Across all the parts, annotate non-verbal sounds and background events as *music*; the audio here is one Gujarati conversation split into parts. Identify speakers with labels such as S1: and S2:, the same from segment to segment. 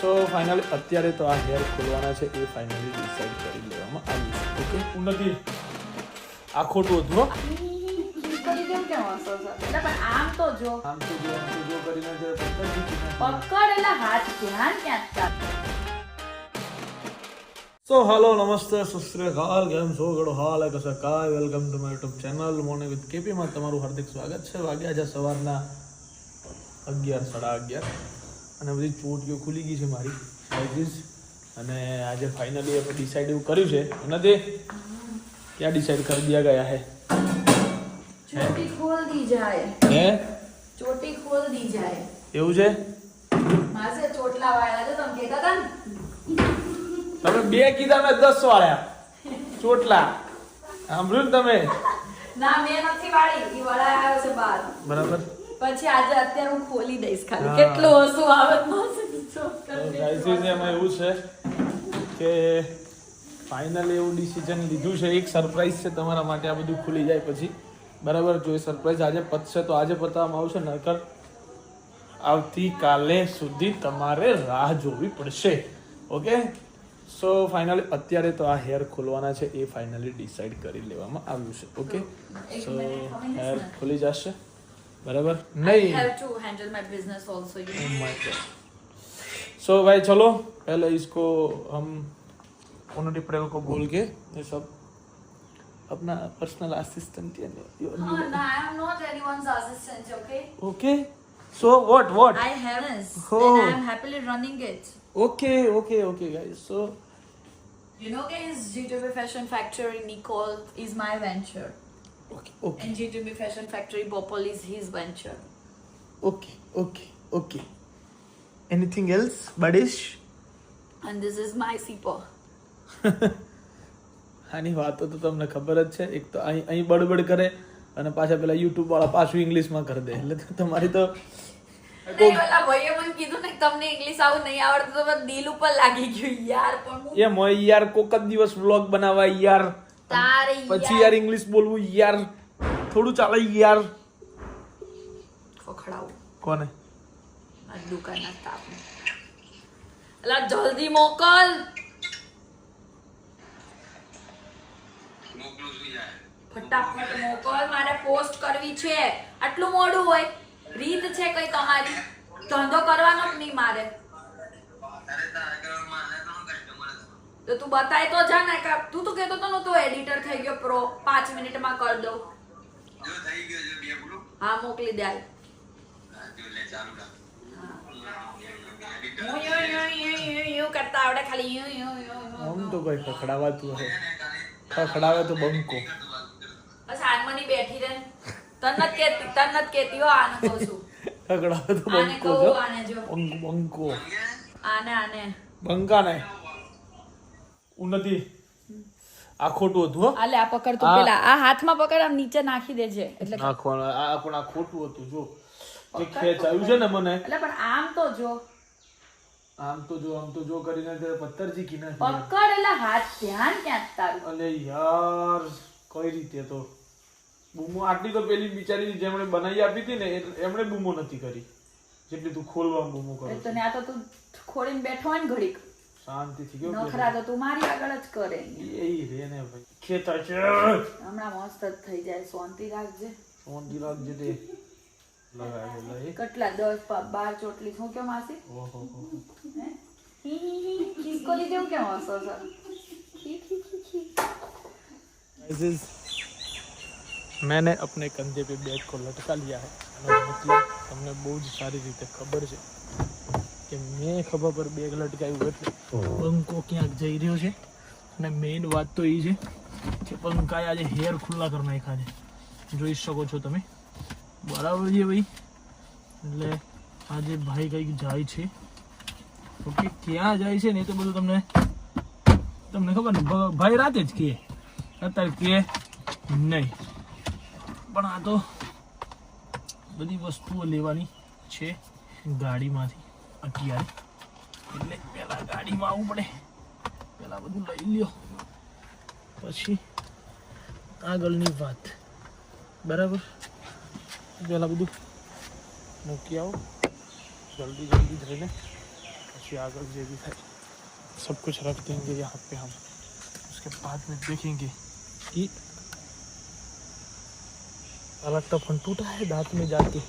S1: સો ફાઇનલી અત્યારે તો આ હેર ખોલવાના છે એ ફાઇનલી ડિસાઈડ કરી લેવામાં આવ્યું છે. ઓકે ઉન્નતિ આ ખોટું હતું હો.
S2: તો
S1: તો તો સો હાલો નમસ્તે કેમ છો? ઘડો હાલ કાય? Welcome to my YouTube channel morning with કેપીમાં તમારું હાર્દિક સ્વાગત છે. વાગ્યા છે સવારના અગિયાર સાડા અગિયાર. અને બધી ચોટીઓ ખુલી ગઈ છે મારી સાઇઝીસ અને આજે ફાઇનલી આપણે ડિસાઈડ એવું કર્યું છે. નથી ક્યાં ડિસાઈડ કરી દિયા ગયા હે?
S2: ચોટી ખોલ દી જાય.
S1: હે?
S2: ચોટી ખોલ દી જાય.
S1: એવું છે?
S2: માસે ચોટલા વાળા છે તમે કહેતા હતા ને.
S1: તમે બે કીધા મેં દસ વાળ્યા ચોટલા. સાંભળ્યું ને તમે?
S2: ના મેં નથી વાળી. એ વાળા આવ્યો છે બહાર
S1: બરાબર.
S2: પછી આજે અત્યારે હું ખોલી દઈશ ખાલી. કેટલું હસવું આવે છે
S1: એમાં એવું છે કે ફાઇનલી એવું ડિસિઝન લીધું છે. એક સરપ્રાઈઝ છે તમારા માટે આ બધું ખુલી જાય પછી. બરાબર જો એ સરપ્રાઈઝ આજે પતશે તો આજે પતાવવામાં આવશે નકર આવતીકાલે સુધી તમારે રાહ જોવી પડશે. ઓકે? સો ફાઇનલી અત્યારે તો આ હેર ખોલવાના છે. એ ફાઇનલી ડિસાઈડ કરી લેવામાં આવ્યું છે. ઓકે? સો હેર ખુલી જશે.
S2: बराबर? नहीं। सो
S1: oh भाई चलो पहले इसको हम उन्नति प्रयोग को भूल के ये सब अपना पर्सनल असिस्टेंट
S2: या नहीं I am not anyone's assistant okay
S1: okay so what what
S2: I have and I am happily running it
S1: okay okay okay guys so
S2: you know guys G2B fashion Factory Nicole is my venture
S1: Okay, okay.
S2: And GTB Fashion Factory Bhopal is his venture.
S1: Okay, okay, okay. Anything else, Badish?
S2: And this is my Sipo.
S1: આની વાતો તો તમને ખબર જ છે એક તો અહીં અહીં બડબડ કરે અને પાછા પેલા યુટ્યુબ વાળા પાછું ઇંગ્લિશમાં કરી દે એટલે તમારી તો
S2: યાર
S1: કોક જ દિવસ વ્લોગ બનાવાય યાર પછી યાર. ઇંગ્લિશ બોલવું યાર. થોડું ચાલે યાર.
S2: ખખડાવું
S1: કોને?
S2: આ દુકાનના તાપ અલા જલ્દી મોકલ. ફટાફટ મોકલ મારે પોસ્ટ કરવી છે. આટલું મોડું હોય. રીત છે કઈ તમારી? ધંધો કરવાનો જ નહીં મારે. તો તું બતાય તો જા ને કે તું તો કહેતો તો તું એડિટર થઈ ગયો પ્રો પાંચ મિનિટમાં કર દઉં. હા મોકલી દે હાલ. યુ, યુ, યુ, યુ, યુ, યુ કરતા આવડે ખાલી યુ, યુ, યુ, યુ.
S1: આમ તો કોઈ ખખડાવાતું હે ખખડાવે તો બંકો.
S2: બસ હાનમની બેઠી રહે. તન નથી કેતી તન જ કેતી હો આને કહું છું.
S1: ખખડાવે તો
S2: આને
S1: બંકો જો.
S2: આને જો.
S1: બંક
S2: આને આને.
S1: બંકા ને ઉન્નતિ આ ખોટું હતું
S2: આલે આ પકડ તો પેલા. આ હાથમાં પકડ આમ નીચે નાખી દેજે. એટલે
S1: નાખવાનું. આ પણ આ ખોટું હતું જો. જે ખેંચ આવ્યું છે ને મને.
S2: એટલે પણ આમ તો જો.
S1: આમ તો જો આમ તો જો કરીને તે પથ્થરજી કી નાખી
S2: પકડ એટલે હાથ ધ્યાન ક્યાં તારું?
S1: અલે યાર કઈ રીતે તો? બૂમો આટલી તો પેલી બિચારી જેમણે બનાવી આપી હતી ને એમણે બૂમો નથી કરી. જેટલી તું ખોલવા બૂમો કરે
S2: તો ને આ તો તું ખોલીને બેઠો હોય ને ઘડીક.
S1: શાંતિથી ગયો
S2: નખરા તો તું મારી આગળ જ કરે
S1: એ રે ને ભાઈ ખેતર છે
S2: હમણાં મસ્ત જ થઈ જાય શાંતિ રાખજે
S1: શાંતિ રાખજે તે લગાવેલા એ
S2: કેટલા દસ પા- બાર ચોટલી શું કેમ માસી
S1: ઓહો હો હો.
S2: હે? હી હી હી કિસકો લીધે હું કેમ હસો છો ખી ખી ખી ખી
S1: This is मैंने अपने कंधे पे बैग को लटका लिया है એનો મતલબ તમને બહુ જ સારી રીતે ખબર છે કે મેં ખભા પર બેગ લટકાવ્યું એટલે પંખો ક્યાંક જઈ રહ્યો છે. અને મેઇન વાત તો એ છે કે પંખાએ આજે હેર ખુલ્લા કરી નાખ્યા છે. જોઈ શકો છો તમે. બરાબર છે ભાઈ? એટલે આજે ભાઈ કંઈક જાય છે. ઓકે, ક્યાં જાય છે ને એ તો બધું તમને તમને ખબર ને? ભાઈ રાતે જ કહે અત્યારે કે નહીં. પણ આ તો બધી વસ્તુઓ લેવાની છે ગાડીમાંથી. અત્યારે એટલે પહેલા ગાડીમાં આવવું પડે પહેલા બધું લઈ લ્યો પછી આગળની વાત બરાબર પહેલા બધું મૂકી આવો જલ્દી જલ્દી જઈને પછી देखिए आगे जो भी है सब कुछ रख देंगे यहाँ पे हम उसके बाद में देखेंगे कि अलग तो फोन टूटा है दांत में जाके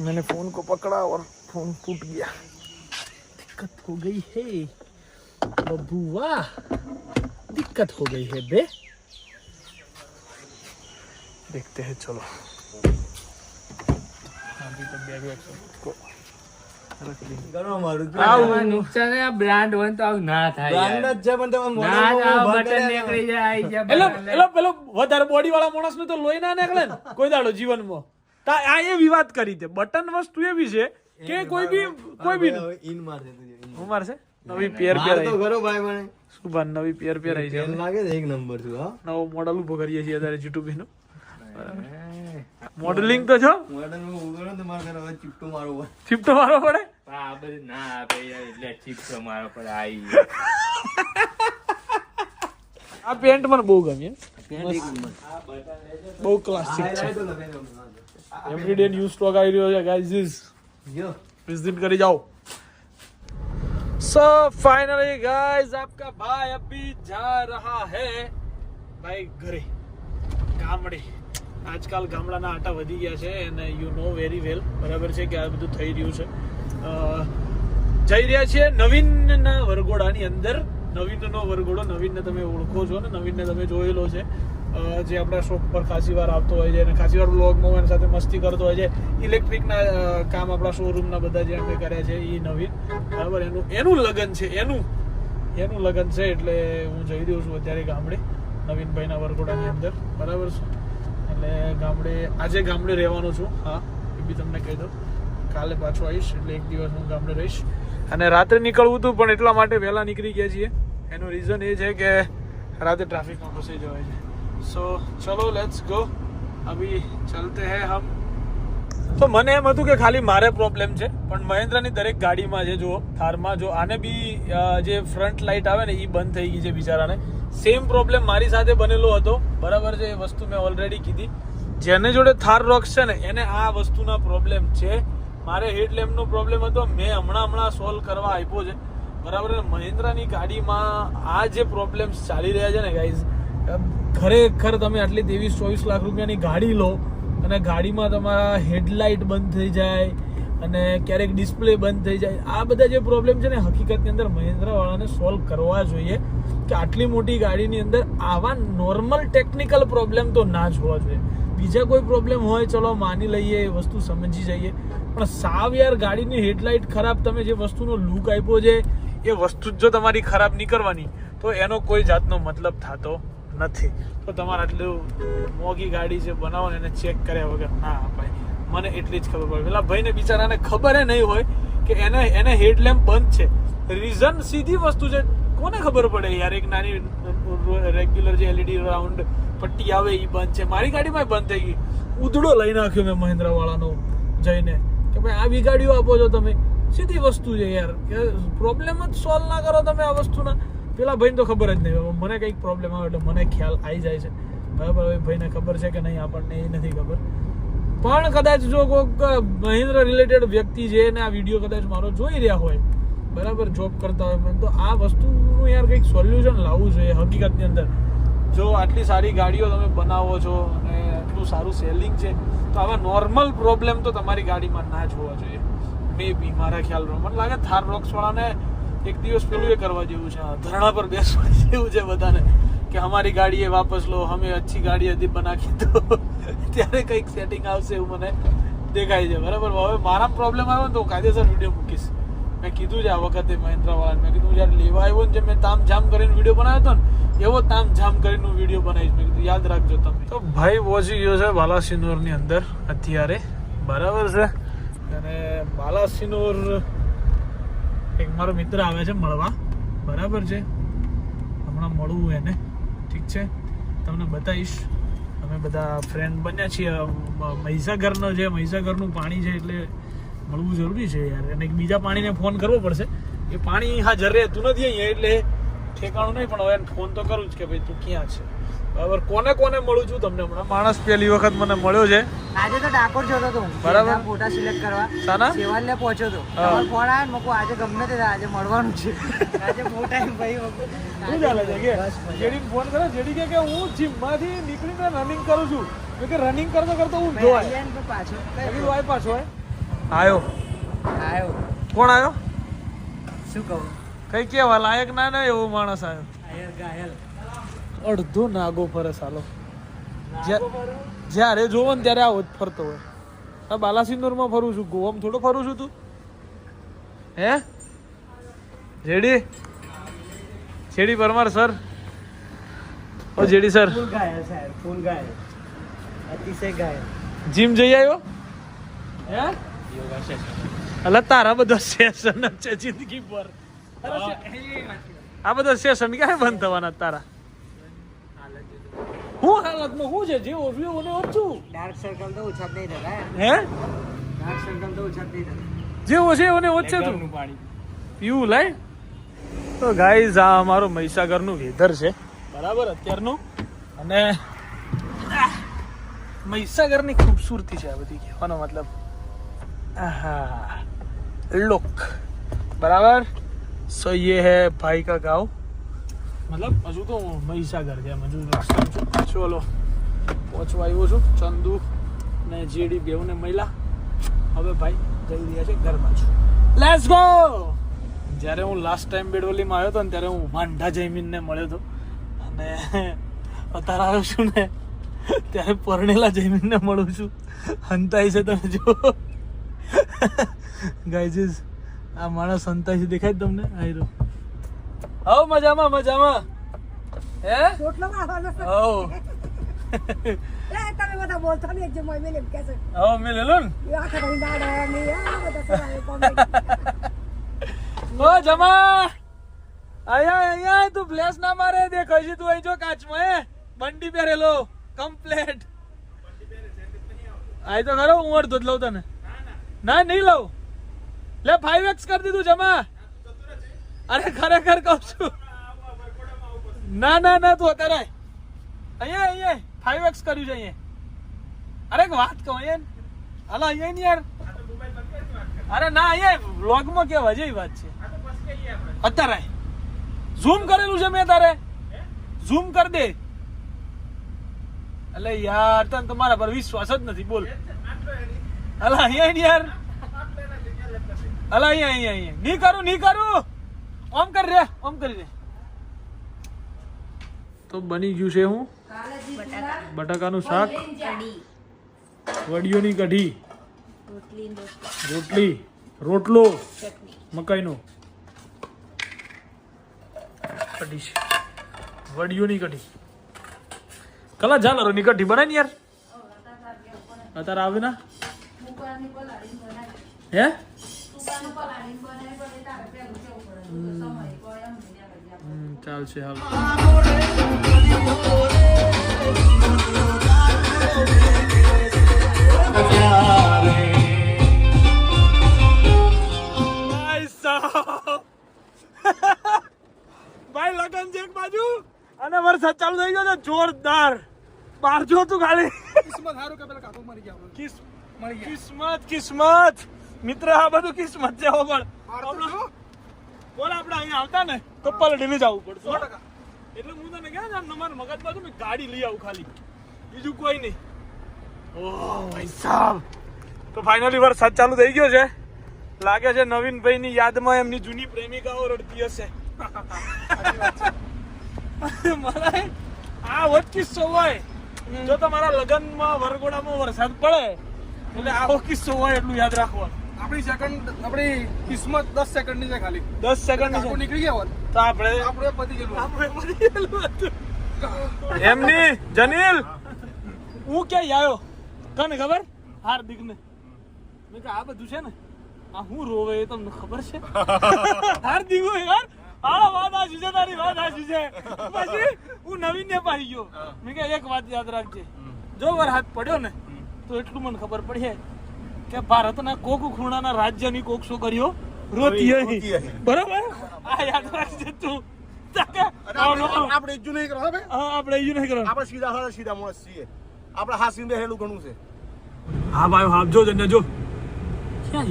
S1: मैंने फोन को पकड़ा और फोन टूट गया दिक्कत हो गई है बबुआ दिक्कत हो गई है बे देखते हैं चलो अभी तो बैग वैग सबको रख देंगे
S3: ગણો મારું
S4: આવું નુકસાન આ બ્રાન્ડ હોય ને તો આવું ના થાય
S3: બ્રાન્ડ
S4: યાર.
S3: જ છે પણ તમે
S4: ના ના
S3: મોઢામાં
S4: બટન
S3: ભગડ્યા
S4: નીકળી જાય આઈ જાય
S1: એલો
S4: બટન.
S1: એલો પેલો વધારે બોડી વાળા માણસ ને તો લોહી ના નીકળે ને *laughs* કોઈ દાડો જીવનમાં તા આ એ વિવાદ કરી છે બટન વસ્તુ એવી છે કે કોઈ બી કોઈ બી
S3: ઇન મારશે તુજે,
S1: હું મારશે? નવી પેર
S3: આવી તો
S1: પહેરાઈ.
S3: ભાઈ મને.
S1: શું બાર નવી પેર આવી છે
S3: એમ લાગે છે એક નંબર છું હા?
S1: નવો મોડલ ઊભો કરીએ છીએ અત્યારે જીટુબી નું મોડલિંગ તો છો?
S3: મોડલમાં ઉગડો ને તો મારે ઘરે હવે ચીપટું મારવું પડે.
S1: ચિપટો તો મારવો પડે?
S4: હા આ ના આપે એટલે ચિપટો મારો પડે આઈ
S1: આ પેન્ટ મને બહુ ગમી બહુ ક્લાસિક છે.
S3: તો
S1: એવરીડે ન્યૂ સ્ટોક આવી રહ્યો છે ગાઈઝ. विजिट કરી जाओ सो फाइनली गाइस आपका भाई अभी जा रहा है ભાઈ ઘરે ગામડે આજકાલ ગામડાના આટા વધી ગયા છે અને યુ નો વેરી વેલ બરાબર છે કે આ બધું થઈ રહ્યું છે અ, જઈ રહ્યા છીએ નવીનના વરઘોડાની અંદર નવીનનો વરઘોડો નવીનને તમે ઓળખો છો ને નવીનને તમે જોયેલો છે અ, જે આપણા શોપ પર ખાસી વાર આવતો હોય છે અને ખાસી વાર બ્લોગમાં એની સાથે મસ્તી કરતો હોય છે ઇલેક્ટ્રિકના કામ આપણા શોરૂમના બધા જે આપણે કર્યા છે એ નવીન. બરાબર, એનું એનું લગન છે, એનું. એનું લગન છે એટલે હું જઈ રહ્યો છું અત્યારે ગામડે, નવીનભાઈના વરઘોડાની અંદર. બરાબર છે? એટલે ગામડે, આજે ગામડે રહેવાનો છું. હા, એ બી તમને કહી દઉં. કાલે પાછો આવીશ, એટલે એક દિવસ હું ગામડે રહીશ. અને રાત્રે નીકળવું હતું, પણ એટલા માટે વહેલા નીકળી ગયા છીએ. એનું રીઝન એ છે કે રાતે ટ્રાફિકમાં ફસાઈ જવાય છે. સો ચલો લેટ્સ ગો અભી ચલતે હે હમ તો મને એમ હતું કે ખાલી મારે પ્રોબ્લેમ છે, પણ મહેન્દ્રની દરેક ગાડીમાં છે જો થારમાં જો, આને બી જે ફ્રન્ટ લાઇટ આવે ને એ બંધ થઈ ગઈ છે બિચારાને. સેમ પ્રોબ્લેમ મારી સાથે બનેલો હતો. બરાબર છે, એ વસ્તુ મેં ઓલરેડી કીધી. જેને જોડે થાર રોક્સ છે ને, એને આ વસ્તુના પ્રોબ્લેમ છે. મારે હેડલેમ્પનો પ્રોબ્લેમ હતો. મેં હમણાં હમણાં સોલ્વ કરવા આપ્યો છે. બરાબર મહિન્દ્રાની ગાડીમાં આ જે પ્રોબ્લેમ્સ ચાલી રહ્યા છે ને ગાઈઝ ખરેખર તમે આટલી ત્રેવીસ ચોવીસ લાખ રૂપિયાની ગાડી લો અને ગાડીમાં તમારા હેડલાઇટ બંધ થઈ જાય અને ક્યારેક ડિસ્પ્લે બંધ થઈ જાય, આ બધા જે પ્રોબ્લેમ છે ને હકીકતની અંદર મહિન્દ્રાવાળાને સોલ્વ કરવા જોઈએ કે આટલી મોટી ગાડીની અંદર આવા નોર્મલ ટેકનિકલ પ્રોબ્લેમ તો ના જ હોવા જોઈએ. બીજા કોઈ પ્રોબ્લેમ હોય, ચલો માની લઈએ એ વસ્તુ સમજી જઈએ. પણ સાવ યાર ગાડીની હેડલાઇટ ખરાબ તમે જે વસ્તુનો લુક આપ્યો છે, એ વસ્તુ જ જો તમારી ખરાબ નહીં કરવાની તો એનો કોઈ જાતનો મતલબ થતો નથી. તો તમારે આટલું મોંઘી ગાડી છે બનાવો ને એને ચેક કર્યા વગર, ના ભાઈ, મને એટલી જ ખબર પડે. પેલા ભાઈને બિચારાને ખબર નહીં હોય કે એને એને હેડલેમ્પ બંધ છે. રીઝન સીધી વસ્તુ છે, કોને ખબર પડે યાર? એક નાની રેગ્યુલર જે એલઈડી રાઉન્ડ પટ્ટી આવે એ બંધ છે. મારી ગાડીમાં બંધ થઈ ગઈ. ઉદડો લઈ નાખ્યો મેં મહિન્દ્રા જઈને કે ભાઈ આ બી ગાડીઓ આપો છો તમે. સીધી વસ્તુ છે યાર. કે પ્રોબ્લેમ જ સોલ્વ ના કરો તમે આ વસ્તુના. પેલા ભાઈને તો ખબર જ નહીં. મને કંઈક પ્રોબ્લેમ આવે એટલે મને ખ્યાલ આવી જાય છે. બરાબર, હવે ભાઈને ખબર છે કે નહીં, આપણને એ નથી ખબર. પણ કદાચ જો કોઈક મહિન્દ્ર રિલેટેડ વ્યક્તિ છે ને આ વીડિયો કદાચ મારો જોઈ રહ્યા હોય, બરાબર જોબ કરતા હોય તો આ વસ્તુનું યાર કંઈક સોલ્યુશન લાવવું જોઈએ હકીકતની અંદર. જો આટલી સારી ગાડીઓ તમે બનાવો છો અને આટલું સારું સેલિંગ છે, તો આવા નોર્મલ પ્રોબ્લેમ તો તમારી ગાડીમાં ના જ હોવા જોઈએ. મે બી મારા ખ્યાલમાં મને લાગે થાર રોક્સવાળાને વાળાને એક દિવસ પેલું એ કરવા જેવું છે ધરણા પર બેસવા *laughs* જેવું છે બધાને કે અમારી ગાડી એ વાપસ લો અમે અચ્છી ગાડી હતી બનાવી દો. *laughs* ત્યારે કંઈક સેટિંગ આવશે એવું મને દેખાય છે બરાબર? હવે મારા પ્રોબ્લેમ આવ્યો તો હું કાયદેસર વીડિયો મૂકીશ. મેં કીધું છે આ વખતે મહિન્દ્રા વાળાને મેં કીધું જ્યારે લેવા આવ્યો ને જે મેં તામ જામ કરીને વીડિયો બનાવ્યો હતો ને એવો તામ જામ કરીને હું વીડિયો બનાવીશ. મેં કીધું યાદ રાખજો તમે. તો ભાઈ પહોંચી ગયો છે બાલાસિનોરની અંદર અત્યારે બરાબર છે? અને બાલાસિનોર એક મારો મિત્ર આવે છે મળવા. બરાબર છે? હમણાં મળવું એને. ઠીક છે? તમને બતાવીશ. અમે બધા ફ્રેન્ડ બન્યા છીએ. મહીસાગરનો જે મહીસાગરનું પાણી છે એટલે મળવું જરૂરી છે યાર. અને બીજા પાણીને ફોન કરવો પડશે. એ પાણી હાજર રહેતું નથી અહીંયા એટલે ઠેકાણું નહીં, પણ હવે ફોન તો કરું જ કે ભાઈ તું ક્યાં છે? બરાબર. કોને કોને મળું છું તમને હમણાં? માણસ પહેલી વખત મને મળ્યો છે.
S5: આજે તો ડાકોર જતો હતો હું.
S1: બરાબર.
S5: ફોટા સિલેક્ટ કરવા.
S1: સાના
S5: સેવાલે પહોંચ્યો હતો.
S1: હા.
S5: તમારો ફોન આવ્યો ને મકુ આજે ગમે તે આજે મળવાનું છે. આજે બહુ ટાઈમ ભાઈ મકુ.
S1: શું ચાલે છે? કે જેડી ફોન કરે જેડી કે કે હું જીમમાંથી નીકળીને રનિંગ કરું છું. મેં કે રનિંગ કરતો કરતો હું જોવાય.
S5: તો પાછો.
S1: મેં કીધું પાછો આય. આયો. કોણ આવ્યો
S5: શું કહું?
S1: કઈ કેવા લાયક ના ના એવો માણસ આવ્યો
S5: ઘાયલ
S1: અડધો નાગો ફરે સાલો. જ્યારે જોવો ને ત્યારે આવો જ ફરતો હોય. આ બાલાસિંદુરમાં ફરું છું ગોવામાં થોડો ફરું છું તું. હે? J D? J D Parmar sir. ઓ જેડી સર.
S5: ફૂલ ઘાયલ સાહેબ ફૂલ ઘાયલ અતિશય ઘાયલ
S1: જીમ જઈ આવ્યો? હે? અલા તારા બધા સેશન છે જિંદગી પર આ બધા સેશન ક્યારે બંધ થવાના તારા? હું? હાલતમાં હું છે? જેવો જેવો ને ઓછું
S5: ડાર્ક સર્કલ તો ઓછા નહીં થતા
S1: હે?
S5: ડાર્ક સર્કલ તો ઓછા નહીં થતા
S1: જેવો છે એને ઓછે તું. પીવું લાય? તો ગાઈઝ આ અમારો મહીસાગરનું વેધર છે. બરાબર અત્યારનું. અને મહીસાગરની ખૂબસૂરતી છે આ બધી કહેવાનો મતલબ. હા લુક બરાબર? સો યે હે ભાઈ કા ગાંવ. મતલબ હજુ તો મહીસાગર છે એમ હજુ રસ્તા છું ચલો પહોંચવા આવ્યો છું, ચંદુ ને જેડી બેઉને મહિલા હવે ભાઈ જઈ રહ્યા છે ઘર બાજુ લેટ્સ ગો જ્યારે હું લાસ્ટ ટાઈમ બેડવલીમાં આવ્યો હતો ને ત્યારે હું માંડા જયમીનને મળ્યો હતો. અને અત્યારે આવ્યો છું ને, ત્યારે પરણેલા જયમીનને મળું છું. હંતાઈ છે તમે જો ગાઈઝીસ આ માણસ હંતાઈ છે, દેખાય તમને? આયરો હવ મજામાં મજામાં. હે?
S6: રોટલો ખાવાનો છે.
S1: હવ
S6: તમે બધા બોલતા નહીં જે મોય મેલે એમ છે.
S1: હવ મેં લેલો ને.
S6: ને આ બધા કોમેડી.
S1: ઓ જમા. આયા આયા તું બ્લેસ ના મારે દેખાય છે તું અહીં જો કાચમાં હે. બંડી પહેરેલો કમ્પ્લેટ આય તો ખરો હું અડધો જ લઉં તને. ના નહીં લઉં. લે ફાઈવ એક્સ કરી દીધું જમા. અરે ખરેખર કહું છું. ના ના ના, તું અત્યારે અહીંયા અહીંયા ફાઈવ એક્સ કર્યું છે અહીંયા. અરે વાત કહું, અહીંયા હાલો, અહીંયા યાર. અરે ના, અહીંયા વ્લોગમાં કેવા જેવી વાત છે. અત્યારે ઝૂમ કરેલું છે મેં તારે ઝૂમ કર દે. એટલે યાર, તને તમારા પર વિશ્વાસ જ નથી, બોલ. અલા અહીંયા યાર. અલા અહીંયા અહીંયા અહીંયા. નહીં કરું નહીં કરું. ઓમ કરી રે, ઓમ કરી રે. તો બની ગયું છે હું? બટાકાનું શાક. વડીઓની કઢી. રોટલી, રોટલો, મકાઈનો. કઢી છે. વડીઓની કઢી. કલા ઝાલરોની કઢી બનાય ને યાર? અત્યારે આવે ના? હે? ચાલશે હાલ ભાઈ બાજુ અને વરસાદ ચાલુ થઈ ગયો છે જોરદાર બાર જો તું. ખાલી કિસ્મત કિસ્મત મિત્ર આ બધું કિસ્મત છે હો બોલ આપણે અહીંયા આવતા ને તો પલટીને જવું પડશે. ટકા. એટલે હું તને કહે ને તમારા મગજ બાજુ મેં ગાડી લઈ આવું ખાલી. બીજું કોઈ નહીં. ઓહ ભાઈ સાહેબ તો ફાઇનલી વરસાદ ચાલુ થઈ ગયો છે. લાગે છે નવીનભાઈની યાદમાં એમની જૂની પ્રેમિકાઓ રડતી હશે. મને આ વચ કિસ્સો હોય. જો તમારા લગ્નમાં વરઘોડામાં વરસાદ પડે એટલે આવો કિસ્સો હોય એટલું યાદ રાખવાનું.
S7: આપણી સેકન્ડ આપણી કિસ્મત દસ સેકન્ડની છે ખાલી.
S1: દસ સેકન્ડ
S7: કાકો નીકળી ગયા હોત
S1: તો આપણે
S7: આપણે પતી ગયેલું
S1: આપણે મરી ગયેલું એમની જનીલ હું ક્યાં આવ્યો કને ખબર? હાર્દિક ને મેં કહ્યું, આ બધું છે ને આ હું રોવે એ તમને ખબર છે? હાર્દિક હોય યાર હા વાત છે તારી વાત આશી છે. પછી હું નવીન ને પાઈ ગયો. મેં કહ્યું, એક વાત યાદ રાખજે. જો વાર હાથ પડ્યો ને તો એટલું મને ખબર પડી કે ભારતના કોક ખૂણાના રાજ્યની કોક છોકરીઓ રોતી હઈ બરાબર? આ યાદ રાખજે તું.
S7: આપણે ઈજ્જુ નહીં કરો હો
S1: હા આપણે નહીં કરો.
S7: આપણે સીધા સાડા સીધા માણસ છીએ. આપણે હાસીને બેહેલું ઘણું છે.
S1: હા ભાઈ હા જો જને જો. ક્યાં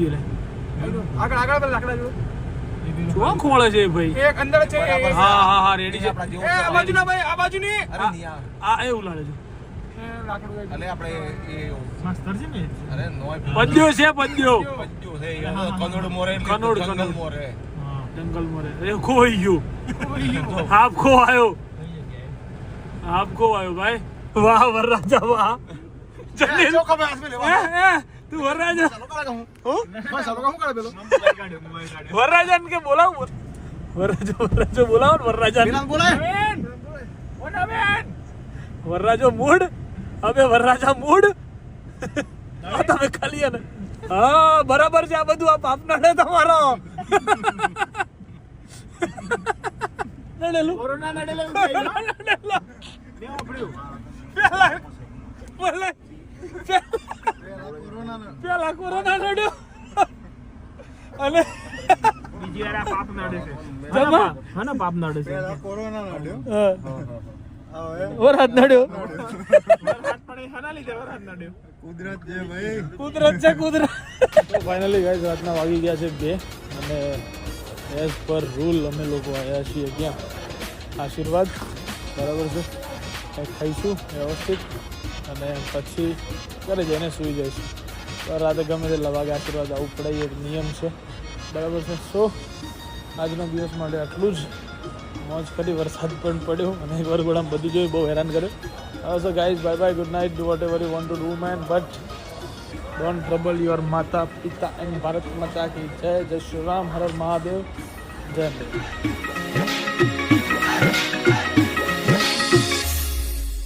S7: આગળ આગળ પેલા લાકડા જો
S1: શું ખોળે છે ભાઈ.
S7: એક અંદર છે
S1: હા હા હા રેડી છે.
S7: આ બાજુ ના ભાઈ આ બાજુ ની
S1: આ છે
S7: એ લાકડું એક.
S3: અલે આપણે એ
S1: માસ્તર છે ને?
S3: અરે નોય
S1: પદ્યો છે પદ્યો.
S3: પંજો છે કનોડ મોરે
S1: કનોડ,
S3: જંગલ મોરે.
S1: જંગલમાં એ ખોઈ ગયું. હાફ ખો આવ્યો હાફ ખો આવ્યો ભાઈ. વાહ વરરાજા વાહ. જમીન.
S7: જો ખબર હાથ મેં લેવા
S1: તું વરરાજા.
S7: ચાલો કરે હું. બસ ચાલો હું કરે પેલો?
S1: વરરાજા ને કે બોલાવ? વરરાજો વરરાજો બોલાવો ને વરરાજા
S7: બોલાય.
S1: વરરાજો મૂડ. હવે વરરાજા મૂડ? આ તમે ખાલી અને હા બરાબર છે આ બધું આ પાપ નડે તમારો. નડેલું? કોરોના નડેલું પેલા કોરોના નડ્યો. અને બીજી વાર પાપ નડે છે. જમા? હા ના પાપ નડે છે.
S7: કોરોના નડ્યો.
S1: હા. વરસાદ નડ્યો.
S7: કુદરત છે ભાઈ.
S1: કુદરત છે કુદરત. તો ફાઇનલી ગાઈઝ રાતના વાગી ગયા છે બે અને એઝ પર રૂલ અમે લોકો આવ્યા છીએ ક્યાં? આશીર્વાદ. બરાબર છે? કંઈક ખાઈશું વ્યવસ્થિત. અને પછી ઘરે જઈને સૂઈ જઈશું. તો રાતે ગમે તે વાગે આશીર્વાદ આવવું પડે એ એક નિયમ છે. બરાબર છે? સો આજના દિવસ માટે આટલું જ. મોજ કરી, વરસાદ પણ પડ્યો. અને એક વરઘોડામાં બધું જોઈ બહુ હેરાન કર્યો. So guys bye bye good night do whatever you want to do man but don't trouble your માતા પિતા એન્ડ ભારત માતા કી જય જય શ્રી રામ હર મહાદેવ જય